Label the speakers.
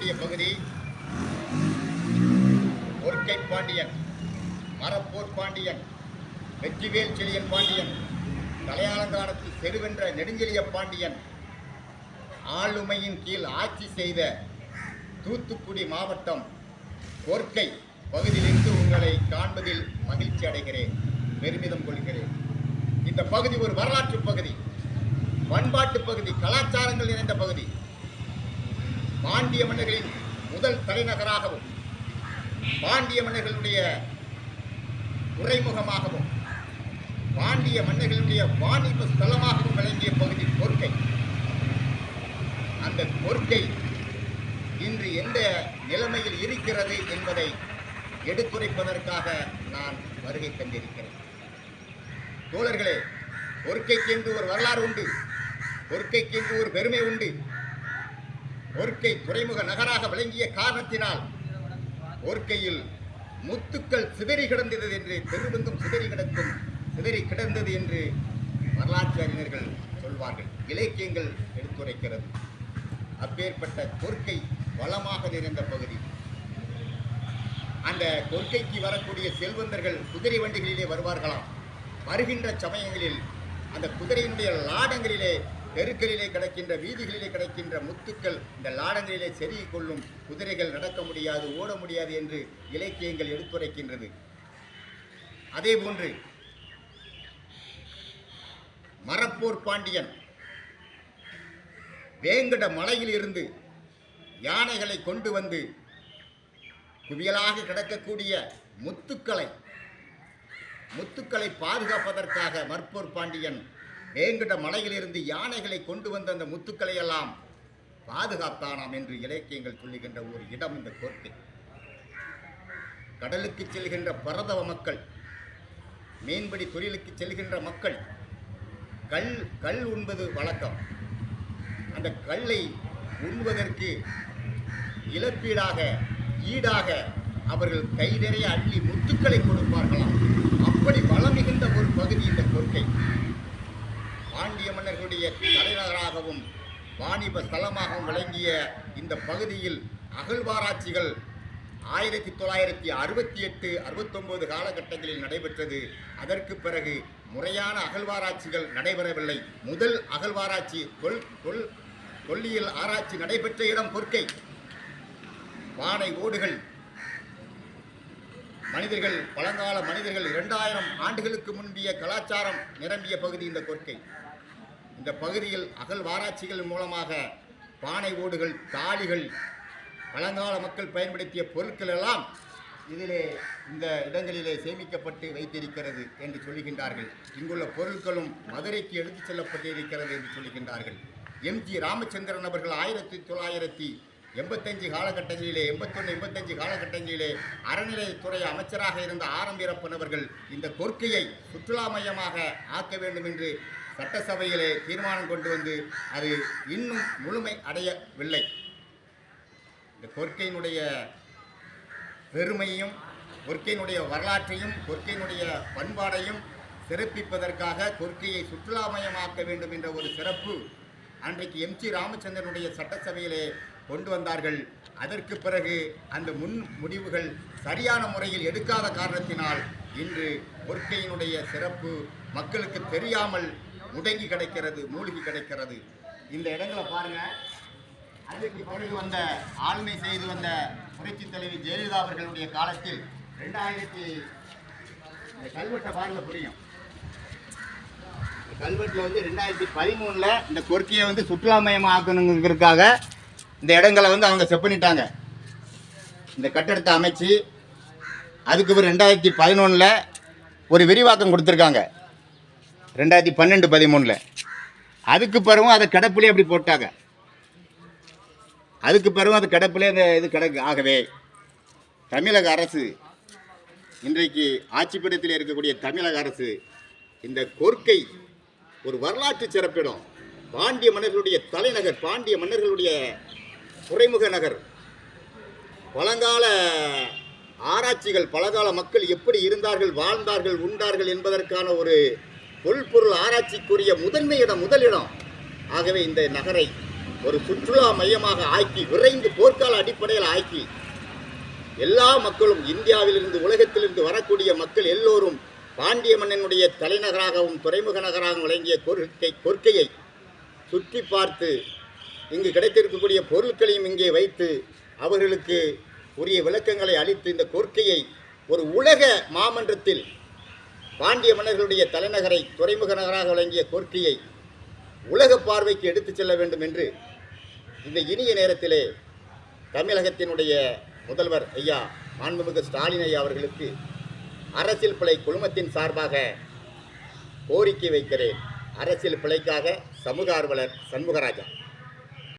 Speaker 1: இருக்கக்கூடிய பகுதி. ஒர்க்கை பாண்டியன் மரப்போர் பாண்டியன் வெற்றிவேல் செழியன் பாண்டியன் தலையாலங்கானத்து செருவென்ற நெடுஞ்செழிய பாண்டியன் ஆளுமையின் கீழ் ஆட்சி செய்த தூத்துக்குடி மாவட்டம் கோர்க்கை பகுதியிலிருந்து உங்களை காண்பதில் மகிழ்ச்சி அடைகிறேன் பெருமிதம் கொள்கிறேன். இந்த பகுதி ஒரு வரலாற்று பகுதி பண்பாட்டு பகுதி கலாச்சாரங்கள் நிறைந்த பகுதி. பாண்டிய மன்னர்களின் முதல் தலைநகராகவும் பாண்டிய மன்னர்களுடைய துறைமுகமாகவும் பாண்டிய மன்னர்களுடைய வாணிப ஸ்தலமாகவும் விளங்கிய பகுதி கொர்க்கை அந்த கொர்க்கை இன்று எந்த நிலைமையில் இருக்கிறது என்பதை எடுத்துரைப்பதற்காக நான் வருகை தந்திருக்கிறேன். தோழர்களே கொர்க்கைக்கென்று ஒரு வரலாறு உண்டு. கொர்க்கைக்கென்று ஒரு பெருமை உண்டு. ஒர்க்கை துறைமுக நகராக விளங்கிய காரணத்தினால் ஒர்க்கையில் முத்துக்கள் சிதறி கிடந்தது என்று பெருவெங்கும் சிதறி கிடக்கும் சிதறி கிடந்தது என்று வரலாற்று அறிஞர்கள் சொல்வார்கள். இலக்கியங்கள் எடுத்துரைக்கிறது. அப்பேற்பட்ட கொர்க்கை வளமாக நிறைந்த பகுதி. அந்த கொர்க்கைக்கு வரக்கூடிய செல்வந்தர்கள் குதிரை வண்டிகளிலே வருவார்களாம். வருகின்ற சமயங்களில் அந்த குதிரையினுடைய லாடங்களிலே தெருக்களிலே கிடக்கின்ற வீதிகளிலே கிடக்கின்ற முத்துக்கள் இந்த லாடங்களிலே செருகிக் கொள்ளும் குதிரைகள் நடக்க முடியாது ஓட முடியாது என்று இலக்கியங்கள் எடுத்துரைக்கின்றது. அதே போன்று மரப்போர் பாண்டியன் வேங்கட மலையில் இருந்து யானைகளை கொண்டு வந்து குவியலாக கிடக்கக்கூடிய முத்துக்களை முத்துக்களை பாதுகாப்பதற்காக மற்போர் பாண்டியன் வேங்கட மலையிலிருந்து யானைகளை கொண்டு வந்த அந்த முத்துக்களை எல்லாம் பாதுகாத்தானாம் என்று இலக்கியங்கள் சொல்லுகின்ற ஒரு இடம் இந்த கோர்க்கை கடலுக்கு செல்கின்ற பரதவ மக்கள் மீன்பிடி தொழிலுக்கு செல்கின்ற மக்கள் கல் கல் உண்பது வழக்கம். அந்த கல்லை உண்பதற்கு இழப்பீடாக ஈடாக அவர்கள் கை நிறைய அள்ளி முத்துக்களை கொடுப்பார்களாம். அப்படி வளம் மிகுந்த ஒரு பகுதி இந்த கொற்கை பாண்டிய மன்னர்களுடைய தலைநகராகவும் வாணிப ஸ்தலமாகவும் விளங்கிய இந்த பகுதியில் அகழ்வாராய்ச்சிகள் ஆயிரத்தி தொள்ளாயிரத்தி அறுபத்தி எட்டு அறுபத்தொம்போது காலகட்டங்களில் நடைபெற்றது. அதற்கு பிறகு முறையான அகழ்வாராய்ச்சிகள் நடைபெறவில்லை. முதல் அகழ்வாராய்ச்சி தொல் தொல் தொல்லியல் ஆராய்ச்சி நடைபெற்ற இடம் கொற்கை. பானை ஓடுகள். மனிதர்கள் பழங்கால மனிதர்கள் இரண்டாயிரம் ஆண்டுகளுக்கு முன்பிய கலாச்சாரம் நிரம்பிய பகுதி இந்த கொற்கை. இந்த பகுதியில் அகழ்வாராய்ச்சிகள் மூலமாக பானை ஓடுகள் தாளிகள் பழங்கால மக்கள் பயன்படுத்திய பொருட்கள் எல்லாம் இதிலே இந்த இடங்களிலே சேமிக்கப்பட்டு வைத்திருக்கிறது என்று சொல்லுகின்றார்கள். இங்குள்ள பொருட்களும் மதுரைக்கு எடுத்துச் செல்லப்பட்டிருக்கிறது என்று சொல்லுகின்றார்கள். எம்ஜி ராமச்சந்திரன் அவர்கள் ஆயிரத்தி தொள்ளாயிரத்தி எண்பத்தஞ்சு காலகட்டங்களிலே எண்பத்தொன்று எண்பத்தஞ்சு காலகட்டங்களிலே அறநிலையத்துறை அமைச்சராக இருந்த ஆரம்பிரப்பன் அவர்கள் இந்த கொர்க்கையை சுற்றுலா மையமாக ஆக்க வேண்டும் என்று சட்டசபையிலே தீர்மானம் கொண்டு வந்து அது இன்னும் முழுமை அடையவில்லை. இந்த கொர்க்கையினுடைய பெருமையும் கொர்க்கையினுடைய வரலாற்றையும் கொர்க்கையினுடைய பண்பாடையும் சிறப்பிப்பதற்காக கொர்க்கையை சுற்றுலாமயமாக்க வேண்டும் என்ற ஒரு சிறப்பு அன்றைக்கு எம். ஜி ராமச்சந்திரனுடைய சட்டசபையிலே கொண்டு வந்தார்கள். அதற்கு பிறகு அந்த முன் முடிவுகள் சரியான முறையில் எடுக்காத காரணத்தினால் இன்று கொர்க்கையினுடைய சிறப்பு மக்களுக்கு தெரியாமல் முடங்கி கிடைக்கிறது மூழ்கி கிடைக்கிறது. இந்த இடங்களை பாருங்க. அதுக்கு பிறகு வந்த ஆளுமை செய்து வந்த புரட்சி தலைவி ஜெயலலிதா அவர்களுடைய காலத்தில் ரெண்டாயிரத்தி இந்த கல்வெட்டை பாருங்க புரியும். இந்த கல்வெட்டில் வந்து ரெண்டாயிரத்தி பதிமூணில் இந்த கொர்க்கையை வந்து சுற்றுலா மயமாக்கணுங்கிறதுக்காக இந்த இடங்களை வந்து அவங்க செப்பனிட்டாங்க இந்த கட்டடத்தை அமைச்சு அதுக்கு பிறகு ரெண்டாயிரத்தி பதினொன்றில் ஒரு விரிவாக்கம் கொடுத்துருக்காங்க. ரெண்டாயிரத்தி பன்னெண்டு பதிமூணில். அதுக்கு பிறகும் அதை கிடப்புலேயே அப்படி போட்டாங்க. அதுக்கு பிறகும் அது கிடப்பிலே அந்த இது கிடக்கு ஆகவே தமிழக அரசு இன்றைக்கு ஆட்சிப்படத்தில் இருக்கக்கூடிய தமிழக அரசு இந்த கோர்க்கை ஒரு வரலாற்று சிறப்பிடம். பாண்டிய மன்னர்களுடைய தலைநகர் பாண்டிய மன்னர்களுடைய துறைமுக நகர். பழங்கால ஆராய்ச்சிகள் பழங்கால மக்கள் எப்படி இருந்தார்கள் வாழ்ந்தார்கள் உண்டார்கள் என்பதற்கான ஒரு தொல்பொருள் ஆராய்ச்சிக்குரிய முதன்மை இடம் முதலிடம். ஆகவே இந்த நகரை ஒரு சுற்றுலா மையமாக ஆக்கி விரைந்து போர்க்கால அடிப்படையில் ஆக்கி எல்லா மக்களும் இந்தியாவிலிருந்து உலகத்திலிருந்து வரக்கூடிய மக்கள் எல்லோரும் பாண்டிய மன்னனுடைய தலைநகராகவும் துறைமுக நகராகவும் விளங்கிய கொர்க்கை கொற்கையை சுற்றி பார்த்து இங்கு கிடைத்திருக்கக்கூடிய பொருட்களையும் இங்கே வைத்து அவர்களுக்கு உரிய விளக்கங்களை அளித்து இந்த கோர்க்கையை ஒரு உலக மாமன்றத்தில் பாண்டிய மன்னர்களுடைய தலைநகரை துறைமுக நகராக விளங்கிய கோர்க்கியை உலக பார்வைக்கு எடுத்துச் செல்ல வேண்டும் என்று இந்த இனிய நேரத்திலே தமிழகத்தினுடைய முதல்வர் ஐயா மாண்புமிகு ஸ்டாலின் ஐயா அவர்களுக்கு அரசியல் பிழை குழுமத்தின் சார்பாக கோரிக்கை வைக்கிறேன். அரசியல் பிழைக்காக சமூக ஆர்வலர் சண்முகராஜா.